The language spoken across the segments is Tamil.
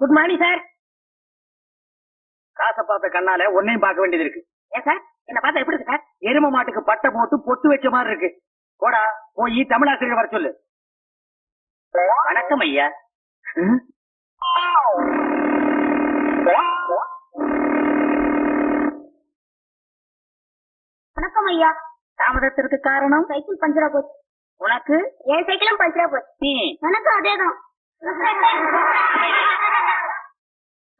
குட் மார்னிங் சார் காசை பார்த்த கண்ணால உன்னையும் பார்க்க வேண்டியது இருக்கு. ஏன் சார் என்ன பார்த்தா எப்படி இருக்கு சார் எரும மாட்டுக்கு பட்டை போட்டு பொட்டு வச்ச மாதிரி இருக்கு. போடா போய் தமிழாசிரியர் வர சொல்லு. வணக்கம் ஐயா. வணக்கம் ஐயா. தாமதத்திற்கு காரணம்? சைக்கிள் பஞ்சரா போச்சு. உனக்கு? என் சைக்கிளும் பஞ்சரா போச்சு. எனக்கும் அதேதான்.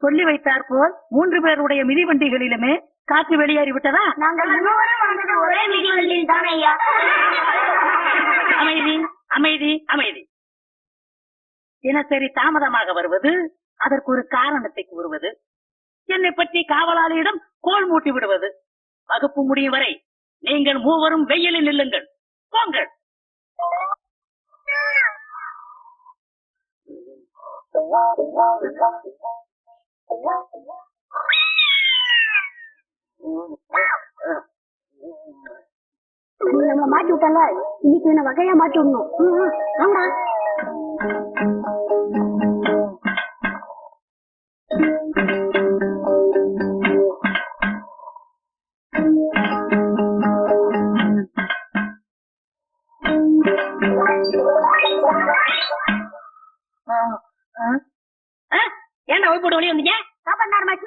சொல்லி வைத்தார் போல் மூன்று பேருடைய மிதிவண்டிகளிலுமே காற்று வெளியேறி விட்டதா? நாங்கள் வந்தது ஒரே மிதிவண்டியில் தான் ஐயா. அமைதி அமைதி அமைதி. தினசரி தாமதமாக வருவது அதற்கு ஒரு காரணத்தை கூறுவது. என்னை பற்றி காவலாளியிடம் கோல் மூட்டி விடுவது. வகுப்பு முடியும் வரை நீங்கள் மூவரும் வெயிலில் நில்லுங்கள். போங்கள். நீ நம்மள மாட்டி விட்டல இன்னைக்கு என்ன வகையா மாட்டி விடணும். ஆமா ம், வாங்கடா.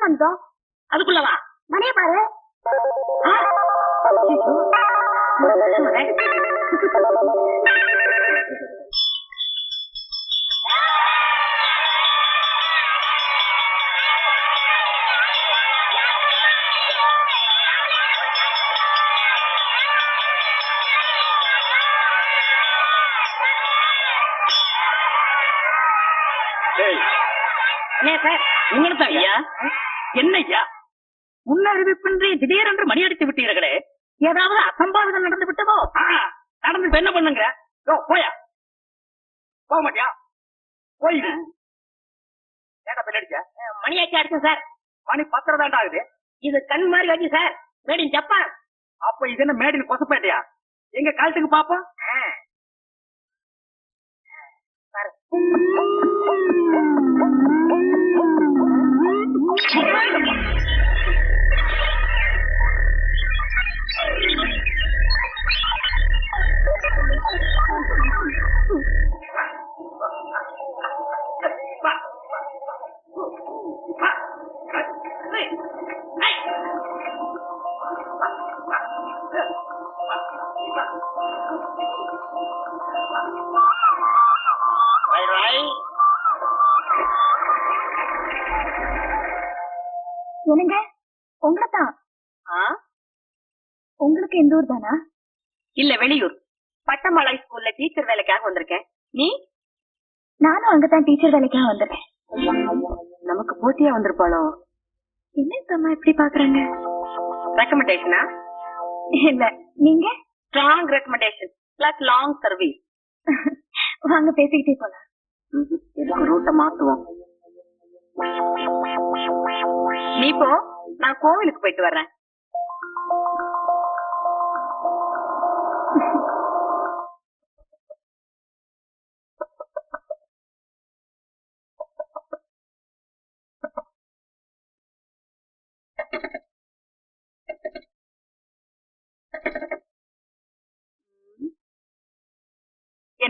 வந்தோம் அதுக்குள்ளவா மணியை பாரு. என்ன சார்? உங்களுக்கு ஐயா. என்ன ஐயா முன்னறிவிப்பின்றி திடீரென்று மணி அடித்து விட்டீர்களே. ஏதாவது அசம்பாவிதம் நடந்து விட்டதோ? நடந்து என்ன பண்ணுங்க? யோ, போயா. போக மாட்டியா? போய் ஏடா அடிச்ச? மணியாச்சி அடிச்சேன் சார் மணி பத்திரம் தாண்டா ஆகுது. இது கண் மாதிரி வச்சு சார் மேட் இன் ஜப்பான் அப்ப இது என்ன மேட் இன் கொசப்பேட்டையா? எங்க காலத்துக்கு பாப்போம்? என்னங்க 穷，为什么？டீச்சர் வேலைக்காக வந்திருக்கேன் நமக்கு போட்டியா வந்திருப்பாளோ? என்ன இந்த அம்மா இப்படி பாக்குறாங்க? ரெக்கமெண்டேஷனா இல்ல. நீங்க? Strong recommendation plus long service வாங்க பேசிக்கிட்டே போலாம். இதுக்கு ரூட்டை மாத்துவோம். நீ போ. நான் கோவிலுக்கு போயிட்டு வர்றேன்.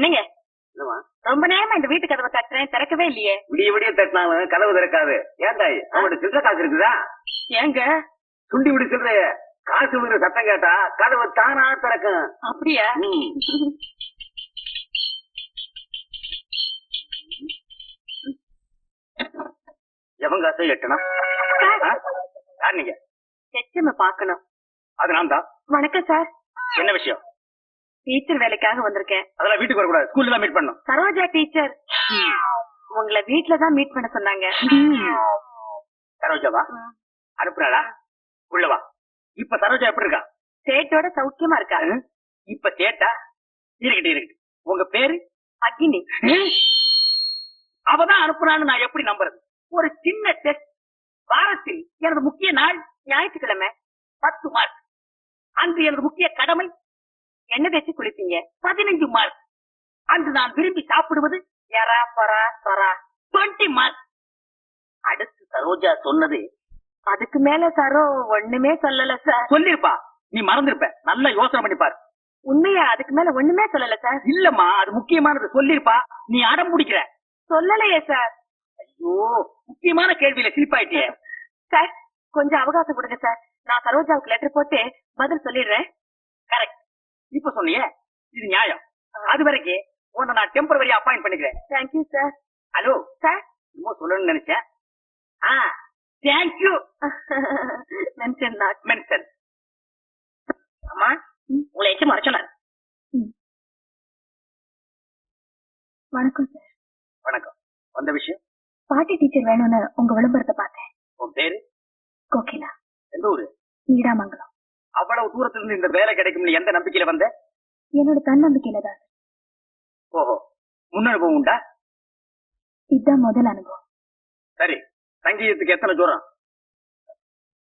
என்னங்க? ரொம்ப நேரமா இந்த வீட்டு கதவை தட்டுறேன் திறக்கவே இல்லையே. விடிய விடிய தட்டினாலும் கதவு திறக்காது. ஏன்டா அவங்கள்ட்ட சில்லற காசு இருக்குதா? ஏங்க? சுண்டி விடி சில்லறைய. காசு விடுற சத்தம் கேட்டா கதவு தானா திறக்கும். அப்படியா. எவன் காசை எட்டனா யார் நீங்க? ஹெச்எம் பாக்கணும் அது நான் தான் வணக்கம் சார். என்ன விஷயம்? டீச்சர் வேலைக்காக வந்திருக்கேன். அதெல்லாம் வீட்டுக்கு வரக்கூடாது. ஸ்கூல்ல தான் மீட் பண்ணும் சரோஜா டீச்சர் உங்களை வீட்ல தான் மீட் பண்ண சொன்னாங்க. சரோஜாவா அனுப்புறாளா? உள்ள வா. இப்ப சரோஜா எப்படி இருக்கா? சேட்டோட சௌக்கியமா இருக்கா? இப்ப சேட்டா? இருக்கட்டும் இருக்கட்டும் உங்க பேரு? அக்னி. அவதான் அனுப்புறான்னு நான் எப்படி நம்புறது? ஒரு சின்ன டெஸ்ட் வாரத்தில் எனது முக்கிய நாள் ஞாயிற்றுக்கிழமை பத்து மார்க். அன்று எனது முக்கிய கடமை எண்ணெய் தேய்ச்சி குளிப்பீங்க? பதினைஞ்சு மார்க் அன்று நான் விரும்பி சாப்பிடுவது. எறா பரா சொரா டுவெண்ட்டி மார்க் அடுத்து சரோஜா சொன்னது. அதுக்கு மேல சரோ ஒண்ணுமே சொல்லல சார் சொல்லிருப்பா. நீ மறந்திருப்ப. நல்லா யோசனை பண்ணி பாரு. உண்மையா? அதுக்கு மேல ஒண்ணுமே சொல்லல சார் இல்லம்மா அது முக்கியமானது. சொல்லிருப்பா. நீ அடம் பிடிக்கிற. சொல்லலையே சார் ஐயோ முக்கியமான கேள்வியில சிரிப்பாயிட்டியே சார் கொஞ்சம் அவகாசம் கொடுங்க சார் நான் சரோஜாவுக்கு லெட்டர் போட்டு பதில் சொல்லிடுறேன். கரெக்ட் இப்ப சொன்னியே இது நியாயம். அது வரைக்கும் உன்னை நான் டெம்பரவரி அப்பாயிண்ட் பண்ணிக்கிறேன். Thank you sir hello sir என்னமோ சொல்லணும்னு நினைச்சேன். ஆ thank you mention not mention அம்மா உங்களை எச்சு மறைச்சனர் வணக்கம் சார் வணக்கம். வந்த விஷயம்? பாட்டி டீச்சர் வேணும்னு உங்க விளம்பரத்தை பார்த்தேன். உன் பேரு? கோகிலா. எந்த ஊரு? நீடாமங்கலம். அவ்வளவு தூரத்துல இருந்து இந்த வேலை கிடைக்கும்னு எந்த நம்பிக்கையில வந்த? என்னோட தன்னம்பிக்கையில தான். ஓஹோ. முன்னனுபவம் உண்டா? இதுதான் முதல் அனுபவம். சரி. சங்கீதத்துக்கு எத்தனை தூரம்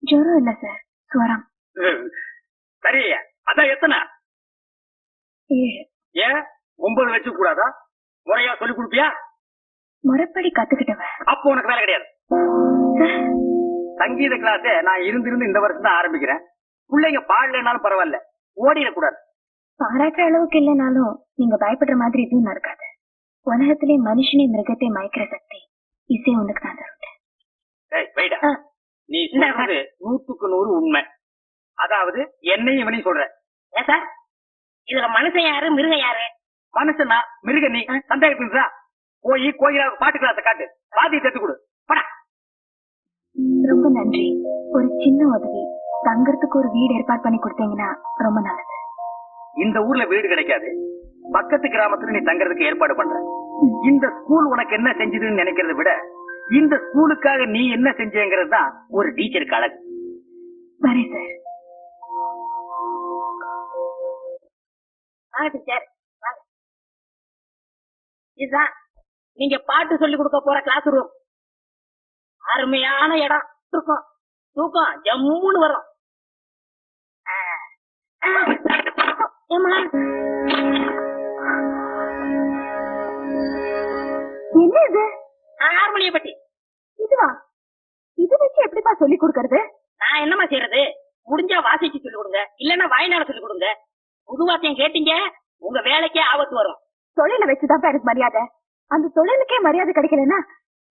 ஜுரம் இல்ல சார். ஸ்வரம். சரி. அதான் எத்தனை? ஏன்? ஒன்பது வச்சு கூடாதா முறையா சொல்லி கொடுப்பியா? முறைப்படி கத்துக்கிட்டவன். அப்போ உனக்கு வேலை கிடையாது. சங்கீத கிளாஸ் நான் இருந்து இருந்து இந்த வருஷம் தான் ஆரம்பிக்கிறேன். பிள்ளைங்க பாடலைனாலும் பரவாயில்ல. ஓடிடக்கூடாது. பாராட்டுற அளவுக்கு இல்லைனாலும் நீங்க பயப்படுற மாதிரி எதுவும் நடக்காது. உலகத்திலே மனுஷனை மிருகத்தை மயக்கிற சக்தி இசை உனக்கு வைடா. ஆ. நீ சொல்றது நூத்துக்கு நூறு உண்மை. அதாவது என்னையும் இவனையும் சொல்ற ஏன் சார்? இதுல மனுஷன் யாரு? மிருகம் யாரு? மனுஷனா மிருக நீ. சந்தேகப்படுறா போய் கோயிலாவுக்கு பாட்டு கிளாஸ காட்டு. பாதி தத்து கொடு. படா. ரொம்ப நன்றி. ஒரு சின்ன உதவி. தங்கறதுக்கு ஒரு வீடு ஏற்பாடு பண்ணி கொடுத்தீங்கன்னா ரொம்ப நல்லது. இந்த ஊர்ல வீடு கிடைக்காது. பக்கத்து கிராமத்துல நீ தங்கறதுக்கு ஏற்பாடு பண்ற. இந்த ஸ்கூல் உனக்கு என்ன செஞ்சதுன்னு நினைக்கிறத விட இந்த ஸ்கூலுக்காக நீ என்ன செஞ்சேங்கிறது தான் ஒரு டீச்சருக்கு அழகு சார் வாங்க டீச்சர். இதுதான். நீங்க பாட்டு சொல்லி கொடுக்க போற கிளாஸ் ரூம் அருமையான இடம். தூக்கம். தூக்கம். ஜம்முன்னு வரும்? என்ன இது ஹார்மோனிய பட்டி இதுவா? இது வச்சு எப்படிப்பா சொல்லி கொடுக்கறது? நான் என்னம்மா செய்யறது? முடிஞ்சா வாசிச்சு சொல்லி கொடுங்க. இல்லன்னா வாய்நாள சொல்லி கொடுங்க. புது வாத்தியம் கேட்டீங்க உங்க வேலைக்கே ஆபத்து வரும். தொழில வச்சுதான் எனக்கு மரியாதை. அந்த தொழிலுக்கே மரியாதை கிடைக்கலன்னா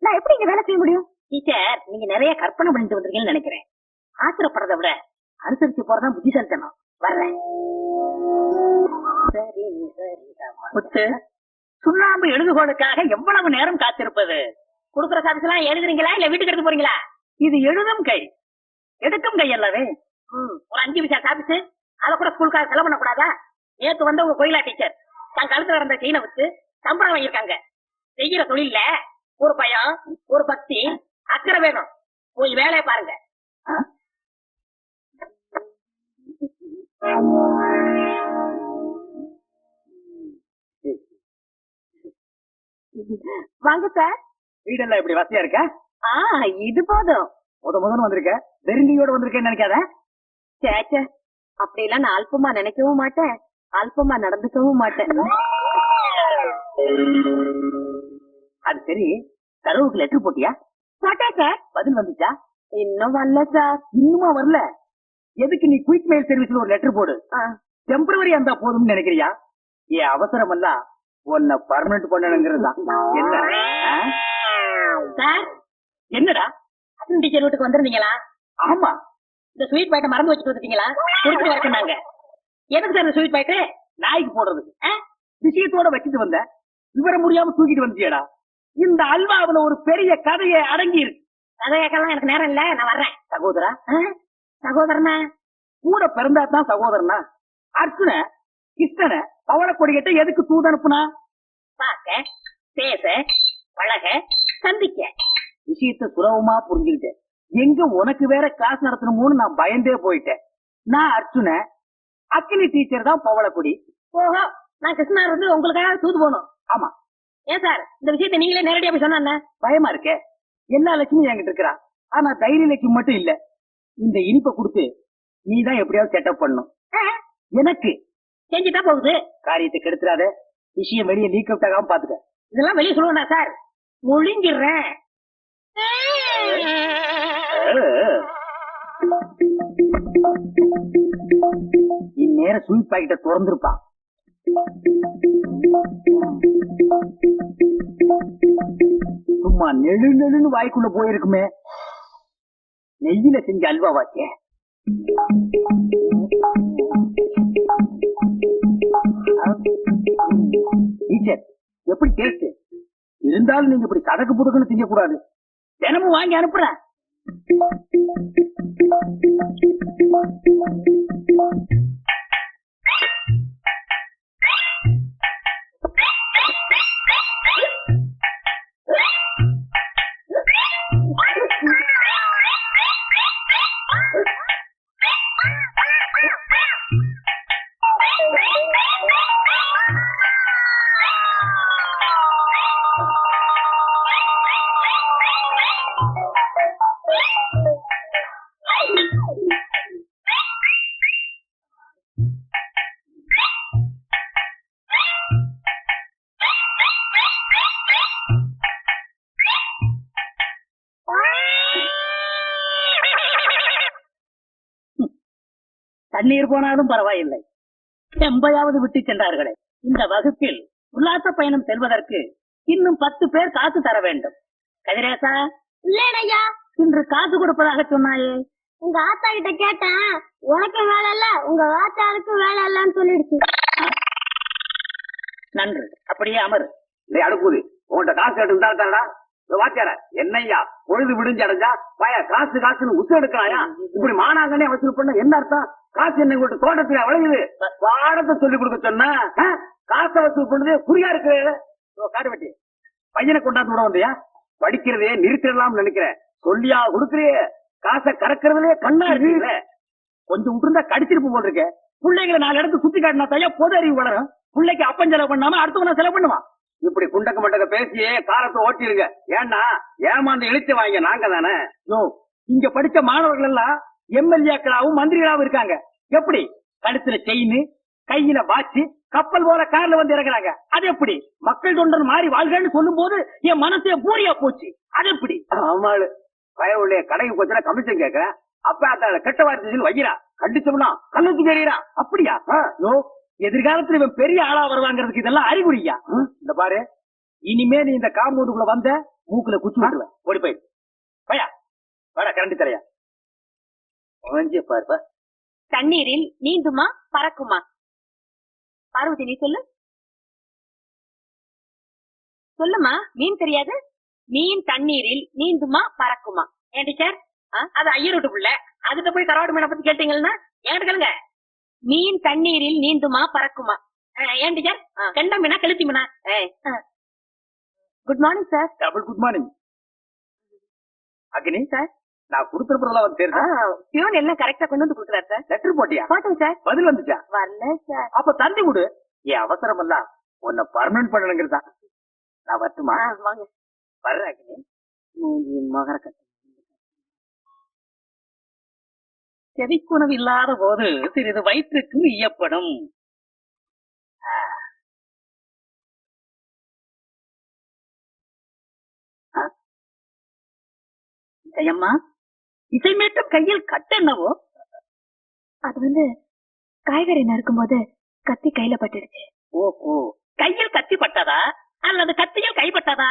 நான் எப்படி இங்க வேலை செய்ய முடியும்? டீச்சர் நீங்க நிறைய கற்பனை பண்ணிட்டு வந்திருக்கீங்கன்னு நினைக்கிறேன். ஆத்திரப்படுறதை விட அனுசரிச்சு போறதா புத்திசாலித்தனம். வர்றேன். சரி முத்து சுண்ணாம்பு எழுதுகோளுக்காக எவ்வளவு நேரம் காத்திருப்பது? குடுக்குற சாதிச்சு எல்லாம் எழுதுறீங்களா இல்ல வீட்டுக்கு எடுத்து போறீங்களா? இது எழுதும் கை. எடுக்கும் கை அல்லவே ஒரு அஞ்சு நிமிஷம் சாப்பிட்டு அதை கூட ஸ்கூலுக்காக செலவு பண்ணக்கூடாதா? நேத்து வந்த உங்க கோயிலா டீச்சர் தன் கழுத்துல இருந்த செயினை வச்சு சம்பளம் வாங்கியிருக்காங்க. செய்யற தொழில்ல ஒரு பயம் ஒரு பக்தி அக்கறை வேணும். போய் வேலையை பாருங்க. வாங்க சார். வீடெல்லாம் இப்படி வசதியா இருக்க? ஆ இது போதும். முத முதன்னு வந்திருக்க. வெறுங்கையோட வந்திருக்கேன்னு நினைக்காத. சேச்ச அப்படியெல்லாம் நான் அல்பமா நினைக்கவும் மாட்டேன். அல்பமா நடந்துக்கவும் மாட்டேன். அது சரி. தரவுக்கு லெட்டர் போட்டியா? போட்டேன் சார். பதில் வந்துச்சா? இன்னும் வரல சார். இன்னுமா வரல? எதுக்கு நீ குயிக் மெயில் சர்வீஸ்ல ஒரு லெட்டர் போடு? டெம்பரவரி அந்த போதும்னு நினைக்கிறியா? என் அவசரம் எல்லாம் உன்னை பர்மனன்ட் பண்ணணுங்கிறது தான். என்ன? சார்? என்னடா? அசன் டீச்சர் வீட்டுக்கு வந்திருந்தீங்களா? ஆமா. இந்த ஸ்வீட் பாக்கெட்டை மறந்து வச்சுட்டு வந்துட்டீங்களா? கொடுத்துட்டு வர சொன்னாங்க எதுக்கு சார் ஸ்வீட் பாக்கெட்டு நாய்க்கு போடுறதுக்கு ஆ? விஷயத்தோட வச்சுட்டு வந்த. விவரம் முடியாம தூக்கிட்டு வந்துட்டியடா. இந்த அல்வாவுல ஒரு பெரிய கதையை அடங்கி இருக்கு கதை கேட்கலாம் எனக்கு நேரம் இல்ல. நான் வர்றேன். சகோதரா? சகோதரனா? கூட பிறந்தா தான் சகோதரனா? அர்ஜுன கிருஷ்ணனை பவளக்கொடி கிட்ட எதுக்கு தூது அனுப்புனா? பார்க்க பேச பழக சந்திக்க. விஷயத்த சுலபமா புரிஞ்சுக்கிட்டேன் எங்க உனக்கு வேற கிளாஸ் நடத்தணுமோன்னு நான் பயந்தே போயிட்டேன். நான் அர்ஜுன அக்கினி டீச்சர் தான் பவளக்கொடி. ஓஹோ நான் கிருஷ்ணா இருந்து உங்களுக்காக தூது போகணும் ஆமா. ஏன் சார் இந்த விஷயத்தை நீங்களே நேரடியா போய் சொன்னா பயமா இருக்கே? எல்லா லட்சுமியும் என்கிட்ட இருக்கிறா. ஆனா தைரிய லட்சுமி மட்டும் இல்ல. இந்த இனிப்பை கொடுத்து நீ தான் எப்படியாவது செட்டப் பண்ணும் எனக்கு செஞ்சுட்டா போகுது. காரியத்தை கெடுத்துறாத விஷயம் வெளியே லீக் அவுட் ஆகாம பாத்துக்க. இதெல்லாம் வெளியே சொல்லுவேண்டா சார். முழிஞ்சிடுறேன் இந்நேரம் ஸ்வீட் பாக்கெட்ட திறந்திருப்பான். சும்மா நெழு நெழுன்னு வாய்க்குள்ள போயிருக்குமே. நெய்யில செஞ்ச அல்வா வாச்சே டீச்சர் எப்படி டேஸ்ட் இருந்தாலும் நீங்க இப்படி கதக்கு புதுக்குன்னு திங்கக்கூடாது. தினமும் வாங்கி அனுப்புறேன். போனாலும் பரவாயில்லை. செம்பையாவது விட்டு சென்றார்களே. இந்த வகுப்பில் உல்லாச பயணம் செல்வதற்கு இன்னும் பத்து பேர் காசு தர வேண்டும். கதிரேசா? இல்லையா இன்று காசு கொடுப்பதாக சொன்னாயே. உங்க ஆத்தா கிட்ட கேட்டேன். உனக்கு வேலை இல்ல உங்க ஆத்தாருக்கு வேலை இல்லன்னு சொல்லிடுச்சு. நன்று. அப்படியே அமரு. டேய் அடுப்புது உன்கிட்ட காசு எடுத்து தாடா வாத்தியார என்னய்யா? பொழுது விடிஞ்சு அடைஞ்சா பய காசு காசுன்னு உசு எடுக்கலாயா? இப்படி மானாங்கன்னே வசூல் பண்ண என்ன அர்த்தம்? காசு என்ன உங்கள்கிட்ட தோட்டத்துல விளையுது. பாடத்தை சொல்லி கொடுக்க சொன்னா காசை வசூல் பண்ணதே குறியா இருக்கு. காட்டுவட்டி பையனை கொண்டாந்து விட வந்தியா? படிக்கிறதே நிறுத்திடலாம்னு நினைக்கிறேன். சொல்லியா கொடுக்குறியே. காசை கறக்குறதுலயே கண்ணா இருக்கு கொஞ்சம் விட்டுருந்தா கடிச்சிருப்பு போல் இருக்க பிள்ளைங்களை நாலு இடத்து சுத்தி காட்டினா தையா பொது அறிவு வளரும். பிள்ளைக்கு அப்பன் செலவு பண்ணாம அடுத்தவன செலவு பண்ணுவான். இப்படி குண்டக்க மண்டக்க பேசியே காலத்தை ஓட்டிருங்க ஏன்னா ஏமாந்து இழுத்து வாங்க நாங்க தானே. இங்க படிச்ச மாணவர்கள் எல்லாம் எம்எல்ஏக்களாவும் மந்திரிகளாவும் இருக்காங்க. எப்படி? கழுத்துல செயின் கையில வாட்சி கப்பல் போல கார்ல வந்து இறங்குறாங்க. அது எப்படி? மக்கள் தொண்டர் மாறி வாழ்கன்னு சொல்லும் போது என் மனசே பூரியா போச்சு. அது எப்படி? ஆமாளு பயவுடைய கடைக்கு போச்சுன்னா கமிஷன் கேக்குறேன் அப்ப அத கெட்ட வார்த்தை வைக்கிறா. கண்டிச்சோம்னா கண்ணுக்கு தெரியறா அப்படியா? எதிர்காலத்துல இவன் பெரிய ஆளா வருவாங்கிறதுக்கு இதெல்லாம் அறிகுறியா? இந்த பாரு. இனிமே நீ இந்த காம்பவுண்டுக்குள்ள வந்த மூக்குல குச்சி விட்டுருவேன். ஓடி போய். பையா. வாடா கரண்டி தரையா. ஓஞ்சிய பாருப்பா தண்ணீரில் நீந்துமா பறக்குமா? பார்வதி நீ சொல்லு. சொல்லுமா மீன் தெரியாது? மீன் தண்ணீரில் நீந்துமா பறக்குமா? ஏன் டீச்சர்? அது ஐயர் வீட்டு புள்ள. அதுட்ட போய் கரவாடு மீனை பத்தி கேட்டீங்கன்னா ஏன் கேளுங்க. மீன் தண்ணீரில் நீந்துமா பறக்குமா? ஏன் டீச்சர்? கெண்ட மீனா கெளுத்தி Meena? Good morning sir double good morning Agni? Sir நான் கொடுத்துருப்பதெல்லாம் வந்து தெரியுதா பியூன் எல்லாம் கரெக்டா கொண்டு வந்து கொடுக்குறாரு சார்? லெட்டர் போட்டியா? போட்டேன் சார். பதில் வந்துச்சா? வரல சார். அப்ப தந்தி கொடு. என் அவசரம் எல்லாம் உன்னை பர்மனன்ட் பண்ணணுங்கிறதா? நான் வரட்டுமா? வாங்க. வர்றேன் அக்னி மூஞ்சி மகர கட்டு. செவிக்குணவு இல்லாத போது சிறிது வயிற்றுக்கு ஈயப்படும்? ஜெயம்மா இசை மீட்டும் கையில் கட்டென்னவோ அது வந்து காய்கறி நறுக்கும் போது கத்தி கையில பட்டுடுச்சு. ஓஹோ. கையில் கத்தி பட்டதா? அல்லது கத்தியில் கைப்பட்டதா?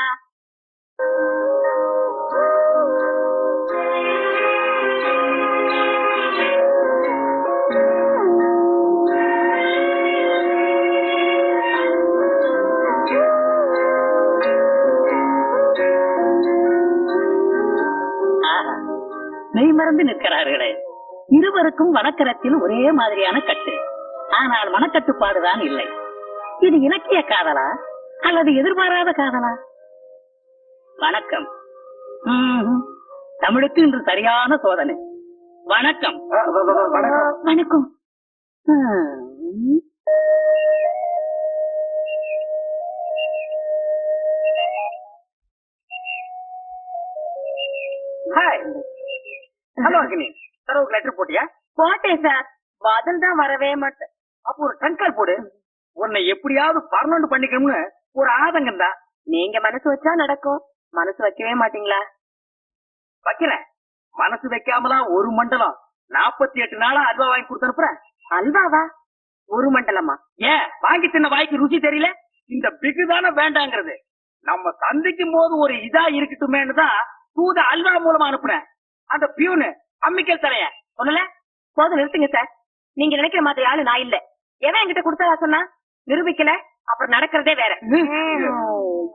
மெய் நிற்கிறார்களே. இருவருக்கும் வனக்கரத்தில் ஒரே மாதிரியான கட்டு. ஆனால் மனக்கட்டுப்பாடுதான் இல்லை. இது இலக்கிய காதலா? அல்லது எதிர்பாராத காதலா? வணக்கம். தமிழுக்கு இன்று சரியான சோதனை. வணக்கம். வணக்கம். ஹாய். ஹலோ அக்னி தரவுக்கு லெட்டர் போட்டியா? போட்டேன் சார். பதில் தான் வரவே மாட்டேன். அப்போ ஒரு டன்கால் போடு. உன்னை எப்படியாவது பர்மனன்ட் பண்ணிக்கணும்னு ஒரு ஆதங்கம் தான். நீங்க மனசு வச்சா நடக்கும். மனசு வைக்கவே மாட்டீங்களா? வைக்கிறேன் மனசு வைக்காமலா ஒரு மண்டலம் நாற்பத்தி எட்டு நாளா அல்வா வாங்கி கொடுத்தனுப்புறேன் அல்வாவா? ஒரு மண்டலமா? ஏன்? வாங்கி தின்ன வாய்க்கு ருசி தெரியல? இந்த பிகு தானே வேண்டாங்கிறது. நம்ம சந்திக்கும் போது ஒரு இதா இருக்கட்டுமேன்னு தான் தூத அல்வா மூலமா அனுப்புனேன். அந்த பியூனு அம்மிக்கல் தலைய. சொல்லல போதும் நிறுத்துங்க சார் நீங்க நினைக்கிற மாதிரி ஆளு நான் இல்ல. எவன் என்கிட்ட கொடுத்ததா சொன்னா? நிரூபிக்கல. அப்புறம் நடக்கிறதே வேற.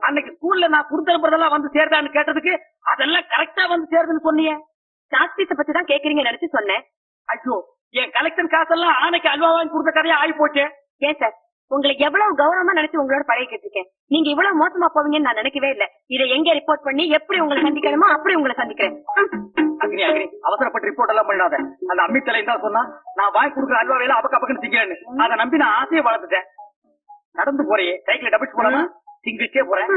அன்னைக்கு ஸ்கூல்ல நான் கொடுத்தனுப்புறதெல்லாம் வந்து சேர்தான்னு கேட்டதுக்கு அதெல்லாம் கரெக்டா வந்து சேருதுன்னு சொன்னீங்க சாஸ்திரத்தை பத்தி தான் கேக்குறீங்க நினைச்சு சொன்னேன். ஐயோ என் கலெக்ஷன் காசெல்லாம் ஆனைக்கு அல்வா வாங்கி கொடுத்த கதையா ஆகி போச்சு ஏன் சார் உங்களை எவ்வளவு கௌரவமா நினைச்சு உங்களோட பழகிட்டு இருக்கேன். நீங்க இவ்வளவு மோசமா போவீங்கன்னு நான் நினைக்கவே இல்ல. இதை எங்க ரிப்போர்ட் பண்ணி எப்படி உங்களை சந்திக்கணுமோ அப்படி உங்களை சந்திக்கிறேன். அக்னி அக்னி அவசரப்பட்டு ரிப்போர்ட் எல்லாம் பண்ணாத அந்த அம்மி தலை தான் சொன்னா நான் வாங்கி கொடுக்குற அல்வா வேலை அப்பக்க அப்பக்கன்னு திங்கன்னு. அதை நம்பி நான் ஆசையை வளர்த்துட்டேன். நடந்து போறே சைக்கிள் டபிள்ஸ் போலாமா? சிங்கிள்ஸே போறேன்.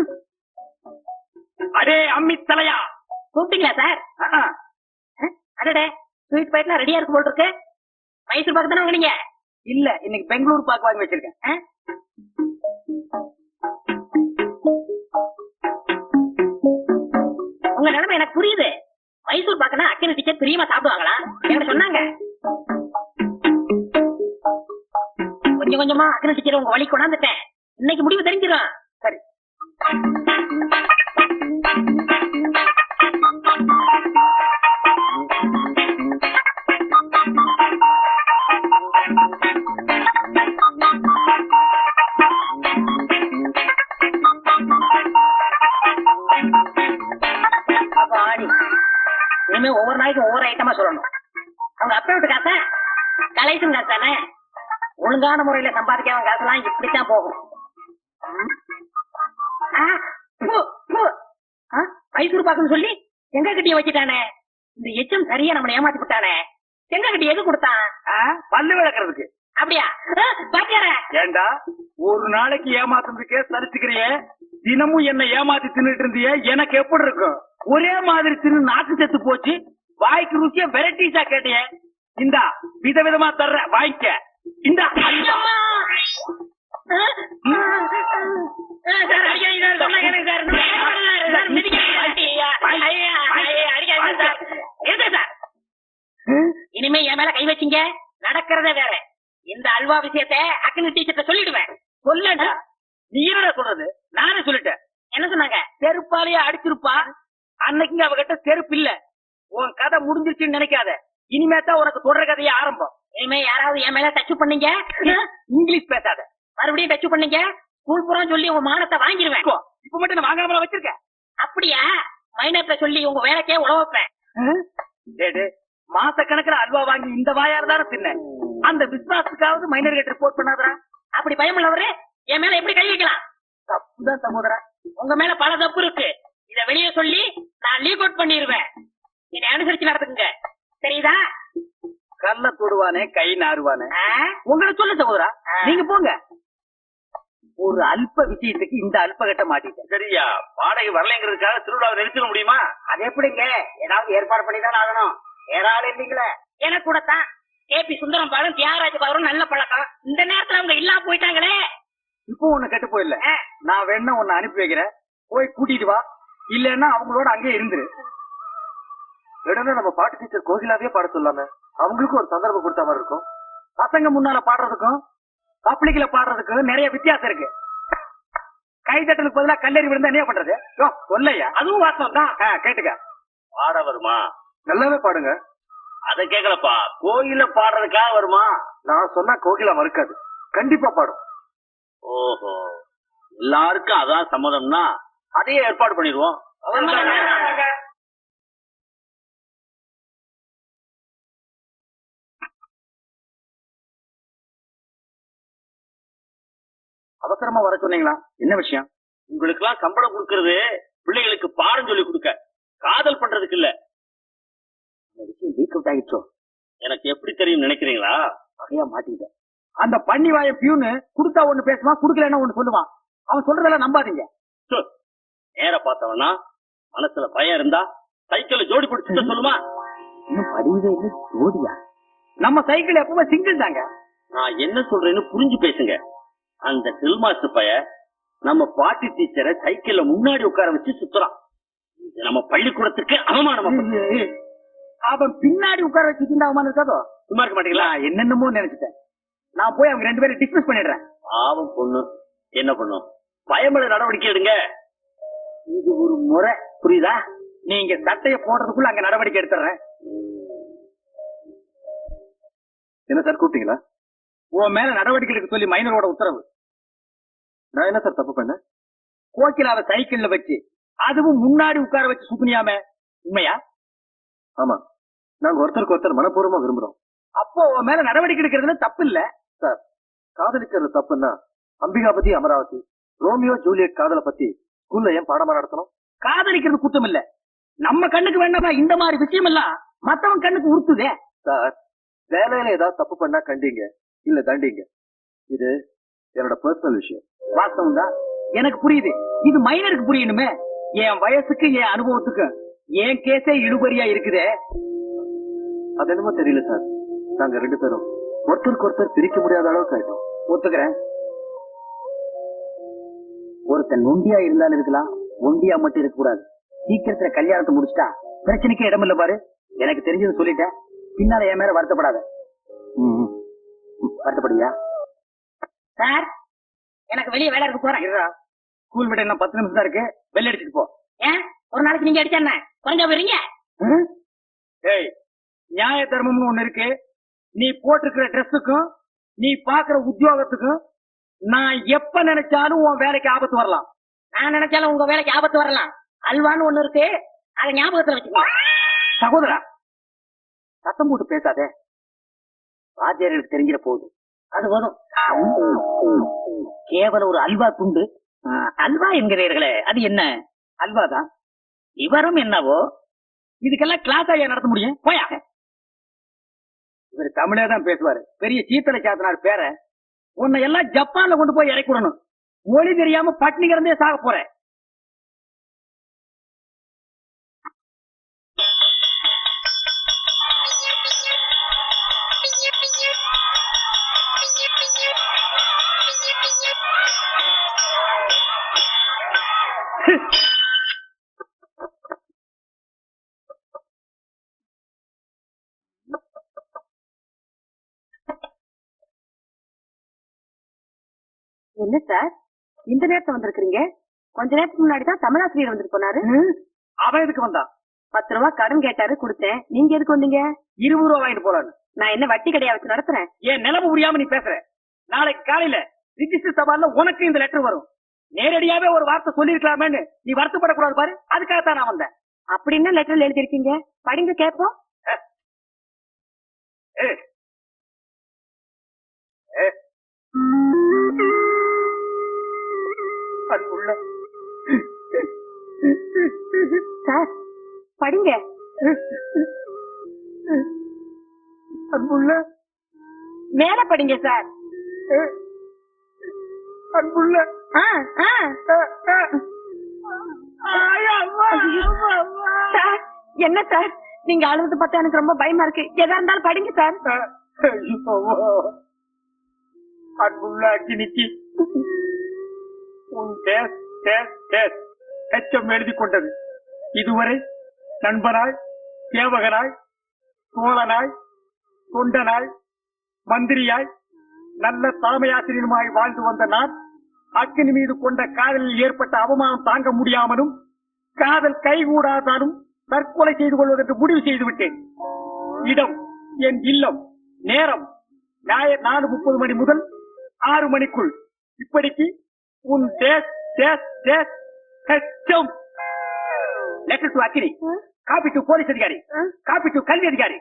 அடே அம்மி தலையா! கூப்பிட்டீங்களா சார் அடடே ஸ்வீட் பைட்லாம் ரெடியா இருக்கு போல் இருக்கு. மைசூர் பாக்கு தானே வாங்குனீங்க? இல்ல இன்னைக்கு பெங்களூர் பாக்கு வாங்கி வச்சிருக்கேன். உங்க நிலைமை எனக்கு புரியுது. மைசூர் பாக்குனா அக்கனை டிக்கெட் பிரியமா சாப்பிடுவாங்களா? என்கிட்ட சொன்னாங்க. கொஞ்சம் கொஞ்சமா அக்கனை டிக்கெட் உங்க வழி கொண்டாந்துட்டேன். இன்னைக்கு முடிவு தெரிஞ்சிடும் சரி. இனிமே ஒவ்வொரு நாளைக்கும் ஒவ்வொரு ஐட்டமா சொல்லணும். அவங்க அப்பா விட்டு காசா கலைசன் காசு தானே? ஒழுங்கான முறையில சம்பாதிக்காம காசெல்லாம் இப்படித்தான் போகும். மைசூர் பாக்குன்னு சொல்லி எங்க கட்டிய வச்சுட்டானே? இந்த எச்சம் சரியா நம்மளை ஏமாத்தி விட்டானே? எங்க கட்டி எது கொடுத்தான்? பல்லு விளக்குறதுக்கு. அப்படியா? ஆ, பாத்தியாரா? ஏண்டா ஒரு நாளைக்கு ஏமாத்துறதுக்கே சரிச்சுக்கிறியே? தினமும் என்ன ஏமாத்தி தின்னுட்டு இருந்தியே எனக்கு எப்படி இருக்கும்? ஒரே மாதிரி தின்னு நாக்கு செத்து போச்சு. வாய்க்கு ருசியா வெரைட்டிஸா கேட்டியே இந்தா விதவிதமா தர்ற வாங்கிக்க இந்த. இனிமே என் மேல கை வச்சீங்க. நடக்கிறதே வேற. இந்த அல்வா விஷயத்த அக்கனி டீச்சர்ட்ட சொல்லிடுவேன். சொல்லடா நீ என்னடா சொல்றது? நானே சொல்லிட்டேன். என்ன சொன்னாங்க? செருப்பாலேயே அடிச்சிருப்பா. அன்னைக்கு அவகிட்ட செருப்பு இல்ல. உன் கதை முடிஞ்சிருச்சுன்னு நினைக்காத. இனிமே தான் உனக்கு தொடர் கதையே ஆரம்பம். இனிமே யாராவது என் மேல டச் பண்ணீங்க? இங்கிலீஷ் பேசாத. மறுபடியும் டச் பண்ணீங்க? ஸ்கூல் புறம் சொல்லி உங்க மானத்தை வாங்கிடுவேன் இப்போ, மட்டும் நான் வாங்காமல வச்சிருக்கேன்? அப்படியா? மைனர்ட்ட சொல்லி உங்க வேலைக்கே உழவு வைப்பேன். டேடு மாச கணக்குல அல்வா வாங்கி இந்த வாயால தானே தின்னேன். அந்த விஸ்வாசத்துக்காவது மைனர் கேட் ரிப்போர்ட் பண்ணாதடா. அப்படி பயமுள்ளவரு என் மேல எப்படி கை வைக்கலாம்? தப்புதான் சகோதரா. உங்க மேல பல தப்பு இருக்கு. இத வெளியே சொல்லி நான் லீக் அவுட் பண்ணிடுவேன் இதை அனுசரிச்சு நடத்துக்குங்க தெரியுதா கல்ல தொடுவானே கை நாறுவானே? உங்களை சொல்ல சகோதரா. நீங்க போங்க. ஒரு அல்ப விஷயத்துக்கு இந்த அல்ப கட்ட மாட்டிட்டேன் சரியா வாடகை வரலைங்கிறதுக்காக திருவிழாவை நிறுத்திட முடியுமா? அது எப்படிங்க? ஏதாவது ஏற்பாடு பண்ணி தான் ஆகணும். வேற ஆள் இல்லீங்களே. எனக்கு கூட தான். கேபி சுந்தரம் பாலும் தியாகராஜ பாலும் நல்ல பழக்கம். இந்த நேரத்துல அவங்க இல்லாம போயிட்டாங்களே. இப்போ ஒண்ணு கெட்டு போயிடல. நான் வேணா உன்னை அனுப்பி வைக்கிறேன். போய் கூட்டிட்டு வா. இல்லன்னா அவங்களோட அங்கேயே இருந்துரு. உடனே நம்ம பாட்டு டீச்சர் கோகிலாவே பாட சொல்லாம அவங்களுக்கும் ஒரு சந்தர்ப்பம் கொடுத்த மாதிரி இருக்கும். பசங்க முன்னால பாடுறதுக்கும் பப்ளிக்ல பாடுறதுக்கும் நிறைய வித்தியாசம் இருக்கு. கை தட்டலுக்கு பதிலா கல்லறி விழுந்தா என்ன பண்றது? யோ சொல்லையா அதுவும் வாஸ்தவம் தான். கேட்டுக்க. பாட வருமா? நல்லாவே பாடுங்க. அத கேக்கலப்பா. கோயில பாடுறதுக்காக வருமா? நான் சொன்னா கோகிலா மறுக்காது. கண்டிப்பா பாடும். ஓஹோ. எல்லாருக்கும் அதான் சம்மதம்னா அதையே ஏற்பாடு பண்ணிடுவோம். அவசரமா வர சொன்னீங்களா? என்ன விஷயம்? உங்களுக்கு எல்லாம் சம்பளம் கொடுக்கறது பிள்ளைகளுக்கு பாடம் சொல்லி கொடுக்க. காதல் பண்றதுக்கு இல்ல. அவுட் ஆயிடுச்சோ? எனக்கு எப்படி தெரியும் நினைக்கிறீங்களா? வகையா மாட்டிக்கிட்டேன் அந்த பண்ணி வாய பியூனு கொடுத்தா ஒண்ணு பேசுவான் குடுக்கலன்னா ஒண்ணு சொல்லுவான். அவன் சொல்றதெல்லாம் நம்பாதீங்க. நேர பார்த்தவனா? மனசுல பயம் இருந்தா சைக்கிள் ஜோடி பிடிச்சிட்டு சொல்லுமா? இன்னும் ஜோடியா? நம்ம சைக்கிள் எப்பவுமே சிங்கிள் தாங்க. நான் என்ன சொல்றேன்னு புரிஞ்சு பேசுங்க. அந்த டில் மாஸ்டர் பைய நம்ம பாட்டி டீச்சரை சைக்கிள்ல முன்னாடி உட்கார வச்சு சுத்துறான். இது நம்ம பள்ளிக்கூடத்துக்கு அவமானமா. அவன் பின்னாடி உட்கார வச்சுட்டு அவமான இருக்காதோ? சும்மா இருக்க மாட்டீங்களா? என்னென்னமோ நினைச்சிட்டேன். நான் போய் அவங்க ரெண்டு பேரும் டிஸ்மிஸ் பண்ணிடுறேன். பாவம் பொண்ணு. என்ன பண்ணும் பயமலை நடவடிக்கை எடுங்க. இது ஒரு முறை புரியுதா? நீங்க சட்டைய போடுறதுக்குள்ள அங்க நடவடிக்கை எடுத்துறேன் என்ன சார் கூப்பிட்டீங்களா? உன் மேல நடவடிக்கை எடுக்க சொல்லி மைனரோட உத்தரவு. நான் என்ன சார் தப்பு பண்ணேன்? கோக்கிலாவை சைக்கிள்ல வச்சு அதுவும் முன்னாடி உட்கார வச்சு சுத்துனியாம? உண்மையா? ஆமா. நாங்க ஒருத்தருக்கு ஒருத்தர் மனப்பூர்வமா விரும்புறோம். அப்போ உன் மேல நடவடிக்கை எடுக்கிறதுல தப்பு இல்ல? சார் காதலிக்கிறது தப்புன்னா அம்பிகாபதி அமராவதி ரோமியோ ஜூலியட் காதலை பத்தி ஸ்கூல்ல ஏன் பாடமா நடத்தணும்? காதலிக்கிறது குத்தம் இல்ல. நம்ம கண்ணுக்கு வேண்டாமா இந்த மாதிரி விஷயம் எல்லாம் மத்தவன் கண்ணுக்கு உறுத்துதே. சார் வேலையில ஏதாவது தப்பு பண்ணா கண்டீங்க இல்ல தண்டிங்க? இது என்னோட பர்சனல் விஷயம். வாஸ்தவம் தான் எனக்கு புரியுது. இது மைனருக்கு புரியணுமே. என் வயசுக்கு என் அனுபவத்துக்கு என் கேஸே இழுபறியா இருக்குதே. அது என்னமோ தெரியல சார். நாங்க ரெண்டு பேரும் ஒருத்தருக்கு ஒருத்தர் பிரிக்க முடியாத அளவுக்கு ஆயிட்டோம். ஒத்துக்கிறேன். ஒருத்தன் நொண்டியா இருந்தாலும் இருக்கலாம் ஒண்டியா மட்டும் இருக்க கூடாது. சீக்கிரத்துல கல்யாணத்தை முடிச்சிட்டா பிரச்சனைக்கு இடம் இல்ல பாரு. எனக்கு தெரிஞ்சது சொல்லிட்டேன். பின்னால என் மேல வருத்தப்படாத. ம். வருத்தப்படுவியா? சார் எனக்கு வெளியே வேலை இருக்கு போறேன். இருடா. ஸ்கூல் விட இன்னும் பத்து நிமிஷம் தான் இருக்கு. வெள்ள அடிச்சுட்டு போ. ஏன்? ஒரு நாளைக்கு நீங்க அடிச்சா என்ன? குறைஞ்சா போயிருங்க? ஏய் நியாய தர்மம்னு ஒண்ணு இருக்கு. நீ போட்டிருக்கிற ட்ரெஸ்ஸுக்கும் நீ பாக்குற உத்தியோகத்துக்கும் நான் எப்ப நினைச்சாலும் உன் வேலைக்கு ஆபத்து வரலாம். நான் நினைச்சாலும் உங்க வேலைக்கு ஆபத்து வரலாம். அல்வான்னு ஒண்ணு இருக்கு. அதை ஞாபகத்துல வச்சுக்கோங்க சகோதரா சத்தம் போட்டு பேசாதே. வாத்தியார்களுக்கு தெரிஞ்சிட போகுது அது வரும். கேவலம் ஒரு அல்வா துண்டு. அல்வா என்கிறீர்களே அது என்ன? அல்வா தான் இவரும் என்னவோ? இதுக்கெல்லாம் கிளாஸ் ஐயா நடத்த முடியும்? போயா. இவர் தமிழே தான் பேசுவாரு. பெரிய சீத்தலை சாத்தனார் பேர உன்னை எல்லாம் ஜப்பான்ல கொண்டு போய் இறக்கி விடணும். மொழி தெரியாம பட்னி கிடந்தே சாக போறேன். என்ன சார்? இந்த நேரத்துல வந்திருக்கீங்க கொஞ்ச நேரத்துக்கு முன்னாடி தான் தமிழாசிரியர் வந்துட்டு போனாரு. அவன் எதுக்கு வந்தான் பத்து ரூபா கடன் கேட்டாரு கொடுத்தேன். நீங்க எதுக்கு வந்தீங்க? இருபது ரூபா வாங்கிட்டு போறான்னு நான் என்ன வட்டி கடையா வச்சு நடத்துறேன்? என் நிலைமை புரியாம நீ பேசுற? நாளைக்கு காலையில ரிஜிஸ்டர் சவால்ல உனக்கு இந்த லெட்டர் வரும். நேரடியாவே ஒரு வார்த்தை சொல்லிருக்கலாமேன்னு நீ வருத்தப்படக்கூடாது பாரு. அதுக்காகத்தான் நான் வந்தேன். அப்படின்னு லெட்டர்ல எழுதிருக்கீங்க படிங்க கேட்போம் ஏய். ஏய். அன்புள்ள சார் படிங்க. அன்புள்ள. மேல படிங்க சார். அன்புள்ள. சார் என்ன சார்? நீங்க அழுவது பார்த்தா எனக்கு ரொம்ப பயமா இருக்கு. எதா இருந்தாலும் படிங்க சார். அன்புள்ள அக்கினிக்கு. உன் டேஸ் டேஸ் டேஸ் எச்சம் எழுதி கொண்டது இதுவரை நண்பனாய் சேவகனாய் தோழனாய் தொண்டனாய் மந்திரியாய் நல்ல தலைமையாசிரியருமாய் வாழ்ந்து வந்த நான் அக்கினி மீது கொண்ட காதலில் ஏற்பட்ட அவமானம் தாங்க முடியாமலும் காதல் கைகூடாதாலும் தற்கொலை செய்து கொள்வதற்கு முடிவு செய்து விட்டேன். இடம் என் இல்லம் நேரம் நாலு முப்பது மணி முதல் ஆறு மணிக்குள். இப்படிக்கு உன் days days days ஹெச்சம் letter to Agni copy to police அதிகாரி காப்பி டு கல்வி அதிகாரி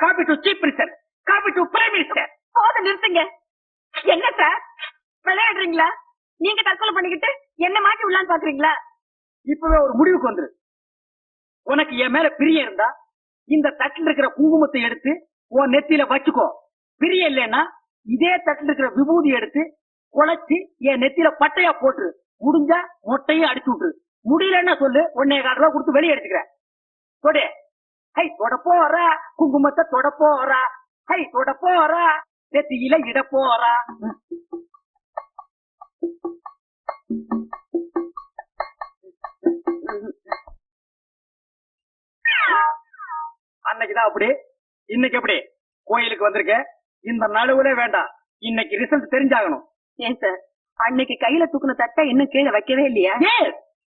copy to chief minister copy to prime minister போத நிறுத்துங்க என்ன சார் விளையாடுறீங்களா நீங்க தற்கொலை பண்ணிக்கிட்டு என்ன மாட்டி விடலான்னு பாக்குறீங்களா இப்பவே ஒரு முடிவுக்கு வந்துரு. உனக்கு என் மேல பிரிய இருந்தா இந்த தட்டுல இருக்கிற குங்குமத்தை எடுத்து உன் நெத்தியில வச்சுக்கோ. பிரிய இல்லைன்னா இதே தட்டுல இருக்கிற விபூதி எடுத்து குழைச்சு என் நெத்தியில பட்டையா போட்டு முடிஞ்சா மொட்டையும் அடிச்சு விட்டுரு. முடியலன்னா சொல்லு உன்னைய கால் ரூபா கொடுத்து வெளியே எடுத்துக்கிறேன். தொடு. ஹை தொட போறா. குங்குமத்தை தொட போறா. ஹை தொட போறா. நெத்தியில இட போறா. அன்னைக்குதான் அப்படி இன்னைக்கு எப்படி? கோயிலுக்கு வந்திருக்க இந்த நடுவுல வேண்டாம். இன்னைக்கு ரிசல்ட் தெரிஞ்சாகணும். ஏன் சார்? அன்னைக்கு கையில தூக்குன தட்டை இன்னும் கீழே வைக்கவே இல்லையா!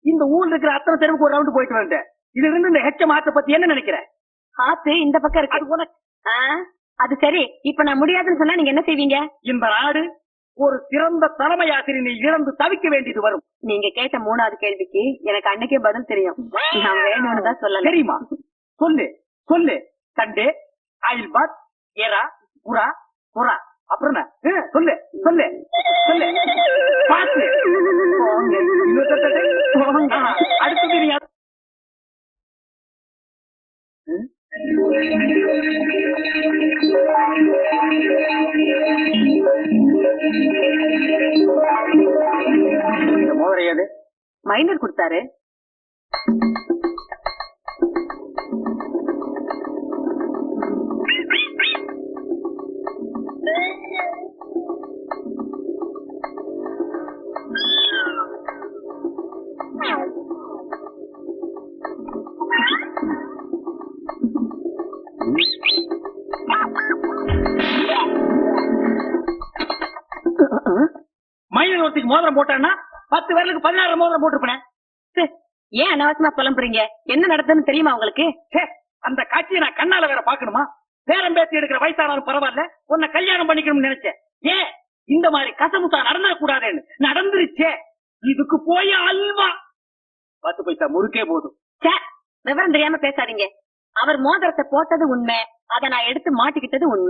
இந்த ஊர்ல இருக்கிற அத்தனை தெருவுக்கு ஒரு ரவுண்ட் போயிட்டு வந்தேன் இதுல இருந்து இந்த ஹெச்ச மாத்த பத்தி என்ன நினைக்கிற ஆத்து இந்த பக்கம் இருக்கு. உனக்கு அது சரி. இப்ப நான் முடியாதுன்னு சொன்னா நீங்க என்ன செய்வீங்க? இந்த நாடு ஒரு சிறந்த தலைமை ஆசிரியனை இழந்து தவிக்க வேண்டியது வரும். நீங்க கேட்ட மூணாவது கேள்விக்கு எனக்கு அன்னைக்கே பதில் தெரியும். நான் வேணும்னு தான் சொல்லல. தெரியுமா? சொல்லு சொல்லு. சண்டே ஆயில் பாத் ஏரா புறா புறா. அப்புறம் சொல்லு சொல்லு சொல்லு. பாத்து. அடுத்தது நீ மைனர் கொடுத்தாரு. மோதிரம் போட்டான்னா பத்து பேருக்கு பதினாறு மோதிரம் போட்டிருப்பேன். சே, ஏன் அனாவசியமா புலம்புறீங்க? என்ன நடந்ததுன்னு தெரியுமா உங்களுக்கு? அந்த காட்சியை நான் கண்ணால வேற பாக்கணுமா பேரம் பேசி எடுக்கிற வயசானாலும் பரவாயில்ல உன்னை கல்யாணம் பண்ணிக்கணும்னு நினைச்சேன். ஏன் இந்த மாதிரி கசமுசா நடந்துடக்கூடாதுன்னு நடந்துருச்சே. இதுக்கு போய் அல்வா. பத்து பைசா முறுக்கே போதும். விவரம் தெரியாம பேசாதீங்க. அவர் மோதிரத்தை போட்டது உண்மை. அதை நான் எடுத்து மாட்டிக்கிட்டது உண்மை.